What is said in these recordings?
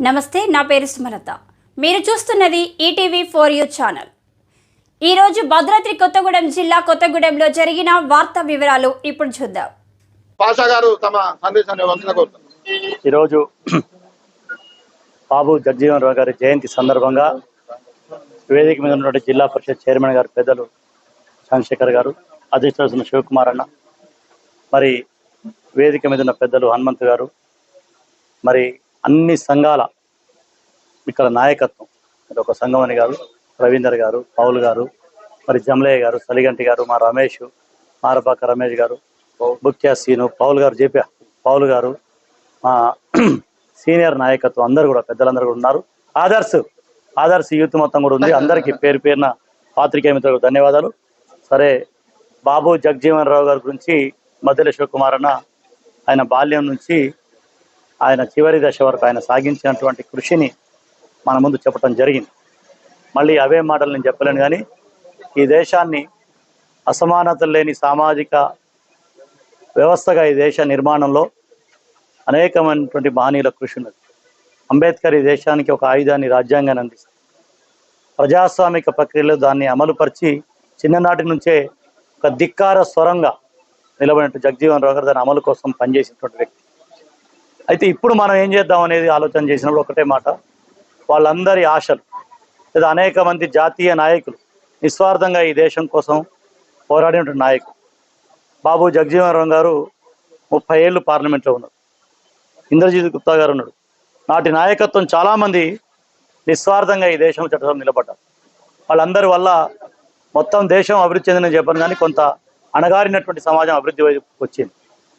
నమస్తే నా పేరు సుమలత. మీరు చూస్తున్నది ఈటీవీ ఫోర్ యూ ఛానల్. ఈరోజు భద్రాద్రి కొత్తగూడెం జిల్లా కొత్తగూడెంలో జరిగిన వార్తా వివరాలు ఇప్పుడు చూద్దాం. పాషా గారు తమ సందేశాన్ని ఈరోజు బాబు జగజీవన్ రావు గారి జయంతి సందర్భంగా వేదిక మీద ఉన్నటువంటి జిల్లా పరిషత్ చైర్మన్ గారు పెద్దలు చంద్రశేఖర్ గారు అధిష్టాన శివకుమార్ అన్న మరి వేదిక మీద ఉన్న పెద్దలు హనుమంత్ గారు మరి అన్ని సంఘాల ఇక్కడ నాయకత్వం. ఇది ఒక సంఘం అని గారు రవీందర్ గారు పౌల్ గారు మరి జమలయ్య గారు సలిగంటి గారు మా Ramesh Marapaka Ramesh garu Bukya Seenu Paul garu JP Paul garu మా సీనియర్ నాయకత్వం అందరు కూడా పెద్దలందరూ కూడా ఉన్నారు. ఆదర్శ్ ఆదర్శ్ యూత్ మొత్తం కూడా ఉంది. అందరికీ పేరు పేరున పాత్రికేయ మిత్రులకు ధన్యవాదాలు. సరే బాబు జగజీవన్ రావు గారి గురించి మధ్యల శివకుమార్ అన్న ఆయన బాల్యం నుంచి ఆయన చివరి దశ వరకు ఆయన సాగించినటువంటి కృషిని మన ముందు చెప్పడం జరిగింది. మళ్ళీ అవే మాటలు నేను చెప్పలేను కానీ ఈ దేశాన్ని అసమానతలు లేని సామాజిక వ్యవస్థగా ఈ దేశ నిర్మాణంలో అనేకమైనటువంటి మహనీయుల కృషి ఉన్నది. అంబేద్కర్ ఈ దేశానికి ఒక ఆయుధాన్ని రాజ్యాంగాన్ని అందిస్తారు ప్రజాస్వామిక ప్రక్రియలో దాన్ని అమలుపరిచి చిన్ననాటి నుంచే ఒక ధిక్కార స్వరంగా నిలబడినట్టు జగజీవన్ రావు గారు దాని అమలు కోసం పనిచేసినటువంటి వ్యక్తి. అయితే ఇప్పుడు మనం ఏం చేద్దాం అనేది ఆలోచన చేసినప్పుడు ఒకటే మాట. వాళ్ళందరి ఆశలు లేదా అనేక మంది జాతీయ నాయకులు నిస్వార్థంగా ఈ దేశం కోసం పోరాడినటువంటి నాయకులు. బాబు జగజీవన్ గారు ముప్పై ఏళ్ళు పార్లమెంట్లో ఉన్నారు. ఇంద్రజిత్ గుప్తా గారు ఉన్నాడు. నాటి నాయకత్వం చాలామంది నిస్వార్థంగా ఈ దేశం చట్టం నిలబడ్డారు. వాళ్ళందరి వల్ల మొత్తం దేశం అభివృద్ధి చెందిందని చెప్పను కానీ కొంత అణగారినటువంటి సమాజం అభివృద్ధి వైపు వచ్చింది.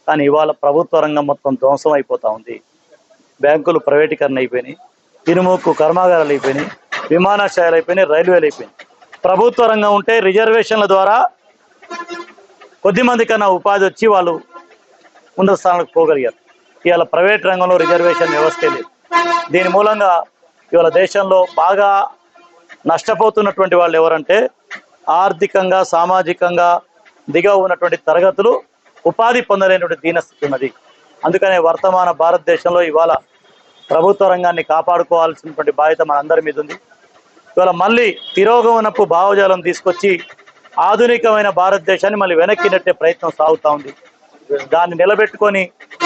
కానీ ఇవాళ ప్రభుత్వ రంగం మొత్తం ధ్వంసం అయిపోతా ఉంది. బ్యాంకులు ప్రైవేటీకరణ అయిపోయినాయి. ఇనుముకు కర్మాగారాలు అయిపోయినాయి. విమానాశ్రయాలు అయిపోయినాయి. రైల్వేలు అయిపోయినాయి. ప్రభుత్వ రంగం ఉంటే రిజర్వేషన్ల ద్వారా కొద్ది మంది కన్నా ఉపాధి వచ్చి వాళ్ళు ముందు స్థానాలకు పోగలిగారు. ఇవాళ ప్రైవేట్ రంగంలో రిజర్వేషన్ వ్యవస్థ లేదు. దీని మూలంగా ఇవాళ దేశంలో బాగా నష్టపోతున్నటువంటి వాళ్ళు ఎవరంటే ఆర్థికంగా సామాజికంగా దిగ ఉన్నటువంటి తరగతులు ఉపాధి పొందలేనటువంటి దీనస్థితి ఉన్నది. అందుకనే వర్తమాన భారతదేశంలో ఇవాళ ప్రభుత్వ రంగాన్ని కాపాడుకోవాల్సినటువంటి బాధ్యత మనందరి మీద ఉంది ఇవాళ మళ్ళీ తిరోగమనపు భావజాలం తీసుకొచ్చి ఆధునికమైన భారతదేశాన్ని మళ్ళీ వెనక్కి నెట్టే ప్రయత్నం సాగుతూ ఉంది. దాన్ని నిలబెట్టుకొని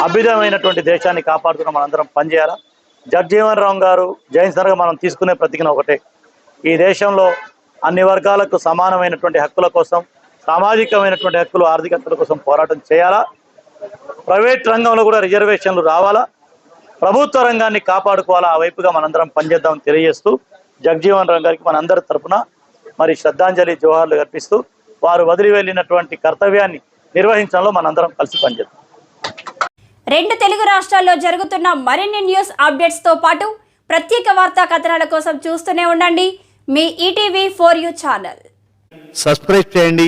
అభ్యుదయమైనటువంటి దేశాన్ని కాపాడుతున్న మనందరం పనిచేయాలా? జగ్జీవన్ రామ్ గారు జయంతి మనం తీసుకునే ప్రతిజ్ఞ ఒకటే. ఈ దేశంలో అన్ని వర్గాలకు సమానమైనటువంటి హక్కుల కోసం సామాజికమైనటువంటి హక్కులు ఆర్థిక హక్కుల కోసం పోరాటం చేయాలా? ప్రైవేట్ రంగంలో కూడా రిజర్వేషన్లు రావాలా? ప్రభుత్వ రంగాన్ని కాపాడుకోవాలా? ఆ వైపుగా మనందరం పనిచేద్దామని తెలియజేస్తూ జగజీవన్ రామ్ గారికి మనందరి తరపున మరి శ్రద్ధాంజలి జోహార్లు అర్పిస్తూ వారు వదిలి వెళ్ళినటువంటి కర్తవ్యాన్ని నిర్వహించడంలో మనందరం కలిసి పనిచేద్దాం. రెండు తెలుగు రాష్ట్రాల్లో జరుగుతున్న మరిన్ని న్యూస్ అప్డేట్స్తో పాటు ప్రత్యేక వార్తా కథనాల కోసం చూస్తూనే ఉండండి. మీ ETV for you channel. Subscribe చేయండి.